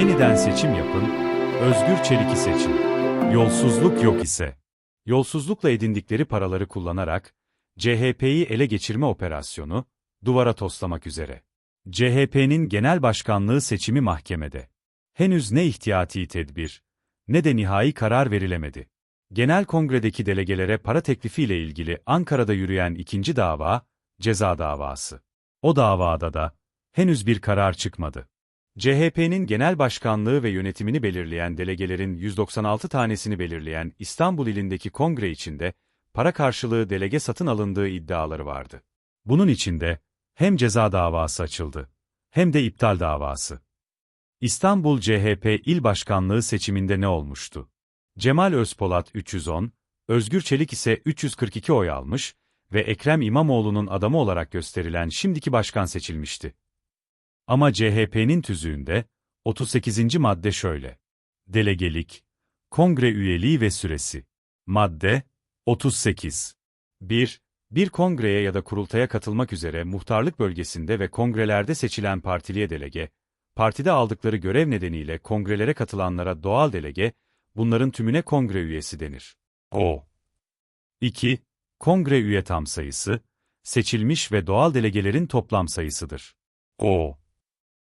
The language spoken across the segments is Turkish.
Yeniden seçim yapın, Özgür Çelik'i seçin. Yolsuzluk yok ise. Yolsuzlukla edindikleri paraları kullanarak, CHP'yi ele geçirme operasyonu, duvara toslamak üzere. CHP'nin genel başkanlığı seçimi mahkemede. Henüz ne ihtiyati tedbir, ne de nihai karar verilemedi. Genel kongredeki delegelere para teklifiyle ilgili Ankara'da yürüyen ikinci dava, ceza davası. O davada da, henüz bir karar çıkmadı. CHP'nin genel başkanlığı ve yönetimini belirleyen delegelerin 196 tanesini belirleyen İstanbul ilindeki kongre içinde, para karşılığı delege satın alındığı iddiaları vardı. Bunun içinde, hem ceza davası açıldı, hem de iptal davası. İstanbul CHP İl Başkanlığı seçiminde ne olmuştu? Cemal Özpolat 310, Özgür Çelik ise 342 oy almış ve Ekrem İmamoğlu'nun adamı olarak gösterilen şimdiki başkan seçilmişti. Ama CHP'nin tüzüğünde, 38. madde şöyle. Delegelik, kongre üyeliği ve süresi. Madde, 38. 1. Bir kongreye ya da kurultaya katılmak üzere muhtarlık bölgesinde ve kongrelerde seçilen partiliye delege, partide aldıkları görev nedeniyle kongrelere katılanlara doğal delege, bunların tümüne kongre üyesi denir. O. 2. Kongre üye tam sayısı, seçilmiş ve doğal delegelerin toplam sayısıdır. O.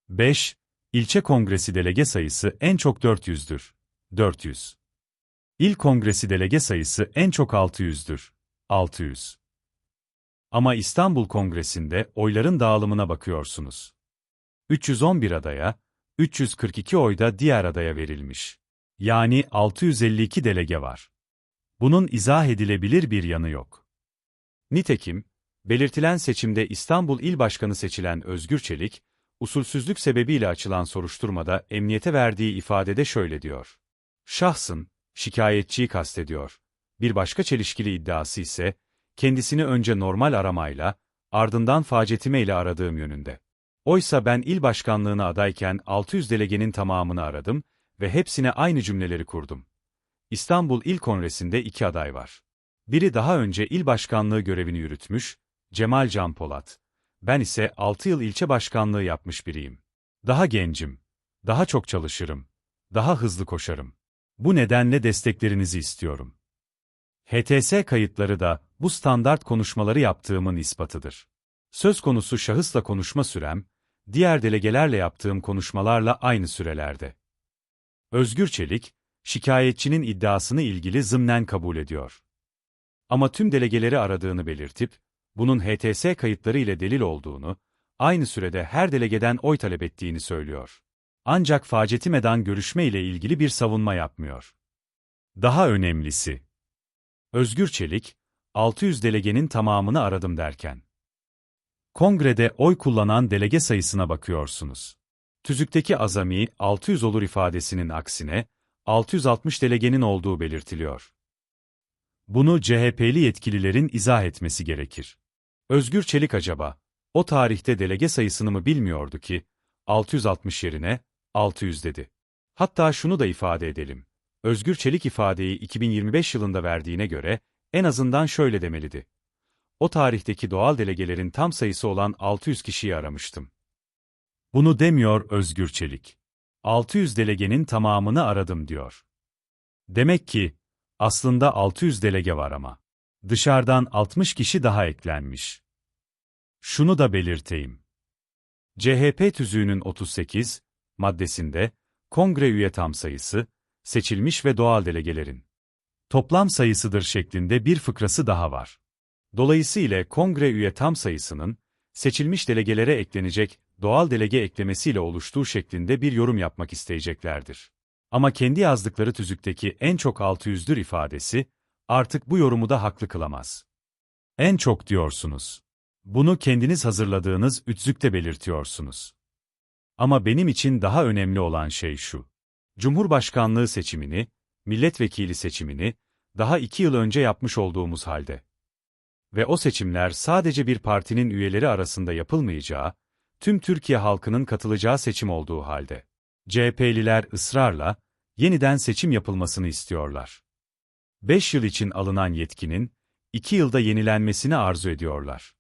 5. İlçe kongresi delege sayısı en çok 400'dür. 400. İl kongresi delege sayısı en çok 600'dür. 600. Ama İstanbul Kongresi'nde oyların dağılımına bakıyorsunuz. 311 adaya, 342 oy da diğer adaya verilmiş. Yani 652 delege var. Bunun izah edilebilir bir yanı yok. Nitekim, belirtilen seçimde İstanbul İl Başkanı seçilen Özgür Çelik, usulsüzlük sebebiyle açılan soruşturmada emniyete verdiği ifadede şöyle diyor. Şahsın, şikayetçiyi kastediyor. Bir başka çelişkili iddiası ise, kendisini önce normal aramayla, ardından facetime ile aradığım yönünde. Oysa ben il başkanlığına adayken 600 delegenin tamamını aradım ve hepsine aynı cümleleri kurdum. İstanbul İl Kongresi'nde iki aday var. Biri daha önce il başkanlığı görevini yürütmüş, Cemal Can Polat. Ben ise 6 yıl ilçe başkanlığı yapmış biriyim. Daha gencim. Daha çok çalışırım. Daha hızlı koşarım. Bu nedenle desteklerinizi istiyorum. HTS kayıtları da bu standart konuşmaları yaptığımın ispatıdır. Söz konusu şahısla konuşma sürem, diğer delegelerle yaptığım konuşmalarla aynı sürelerde. Özgür Çelik, şikayetçinin iddiasını ilgili zımnen kabul ediyor. Ama tüm delegeleri aradığını belirtip, bunun HTS kayıtları ile delil olduğunu, aynı sürede her delegeden oy talep ettiğini söylüyor. Ancak Faceti Medan görüşme ile ilgili bir savunma yapmıyor. Daha önemlisi, Özgür Çelik, 600 delegenin tamamını aradım derken. Kongrede oy kullanan delege sayısına bakıyorsunuz. Tüzükteki azami 600 olur ifadesinin aksine 660 delegenin olduğu belirtiliyor. Bunu CHP'li yetkililerin izah etmesi gerekir. Özgür Çelik acaba, o tarihte delege sayısını mı bilmiyordu ki, 660 yerine, 600 dedi. Hatta şunu da ifade edelim. Özgür Çelik ifadeyi 2025 yılında verdiğine göre, en azından şöyle demeliydi. O tarihteki doğal delegelerin tam sayısı olan 600 kişiyi aramıştım. Bunu demiyor Özgür Çelik. 600 delegenin tamamını aradım diyor. Demek ki, aslında 600 delege var ama. Dışarıdan 60 kişi daha eklenmiş. Şunu da belirteyim. CHP tüzüğünün 38 maddesinde kongre üye tam sayısı, seçilmiş ve doğal delegelerin toplam sayısıdır şeklinde bir fıkrası daha var. Dolayısıyla kongre üye tam sayısının seçilmiş delegelere eklenecek doğal delege eklemesiyle oluştuğu şeklinde bir yorum yapmak isteyeceklerdir. Ama kendi yazdıkları tüzükteki en çok 600'dür ifadesi artık bu yorumu da haklı kılamaz. En çok diyorsunuz. Bunu kendiniz hazırladığınız ützükte belirtiyorsunuz. Ama benim için daha önemli olan şey şu. Cumhurbaşkanlığı seçimini, milletvekili seçimini, daha iki yıl önce yapmış olduğumuz halde. Ve o seçimler sadece bir partinin üyeleri arasında yapılmayacağı, tüm Türkiye halkının katılacağı seçim olduğu halde. CHP'liler ısrarla, yeniden seçim yapılmasını istiyorlar. 5 yıl için alınan yetkinin, 2 yılda yenilenmesini arzu ediyorlar.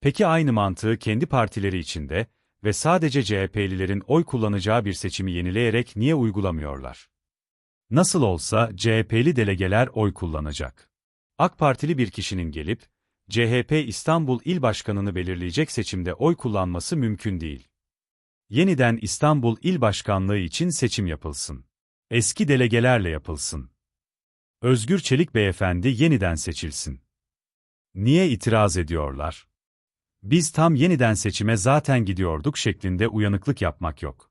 Peki aynı mantığı kendi partileri içinde ve sadece CHP'lilerin oy kullanacağı bir seçimi yenileyerek niye uygulamıyorlar? Nasıl olsa CHP'li delegeler oy kullanacak. AK Partili bir kişinin gelip, CHP İstanbul İl Başkanı'nı belirleyecek seçimde oy kullanması mümkün değil. Yeniden İstanbul İl Başkanlığı için seçim yapılsın. Eski delegelerle yapılsın. Özgür Çelik Beyefendi yeniden seçilsin. Niye itiraz ediyorlar? Biz tam yeniden seçime zaten gidiyorduk şeklinde uyanıklık yapmak yok.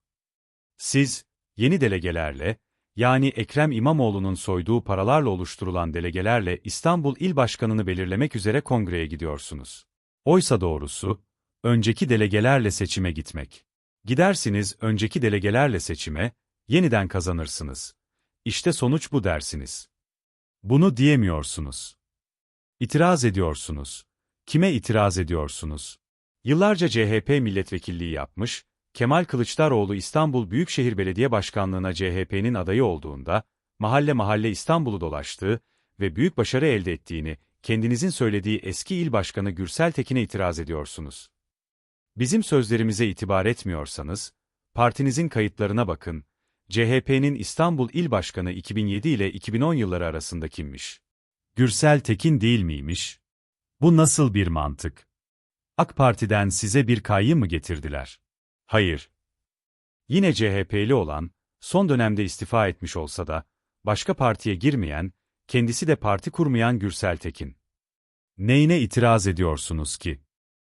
Siz, yeni delegelerle, yani Ekrem İmamoğlu'nun soyduğu paralarla oluşturulan delegelerle İstanbul İl Başkanı'nı belirlemek üzere kongreye gidiyorsunuz. Oysa doğrusu, önceki delegelerle seçime gitmek. Gidersiniz önceki delegelerle seçime, yeniden kazanırsınız. İşte sonuç bu dersiniz. Bunu diyemiyorsunuz. İtiraz ediyorsunuz. Kime itiraz ediyorsunuz? Yıllarca CHP milletvekilliği yapmış, Kemal Kılıçdaroğlu İstanbul Büyükşehir Belediye Başkanlığına CHP'nin adayı olduğunda, mahalle mahalle İstanbul'u dolaştığı ve büyük başarı elde ettiğini, kendinizin söylediği eski il başkanı Gürsel Tekin'e itiraz ediyorsunuz. Bizim sözlerimize itibar etmiyorsanız, partinizin kayıtlarına bakın, CHP'nin İstanbul İl Başkanı 2007 ile 2010 yılları arasında kimmiş? Gürsel Tekin değil miymiş? Bu nasıl bir mantık? AK Parti'den size bir kayyım mı getirdiler? Hayır. Yine CHP'li olan, son dönemde istifa etmiş olsa da, başka partiye girmeyen, kendisi de parti kurmayan Gürsel Tekin. Neyine itiraz ediyorsunuz ki?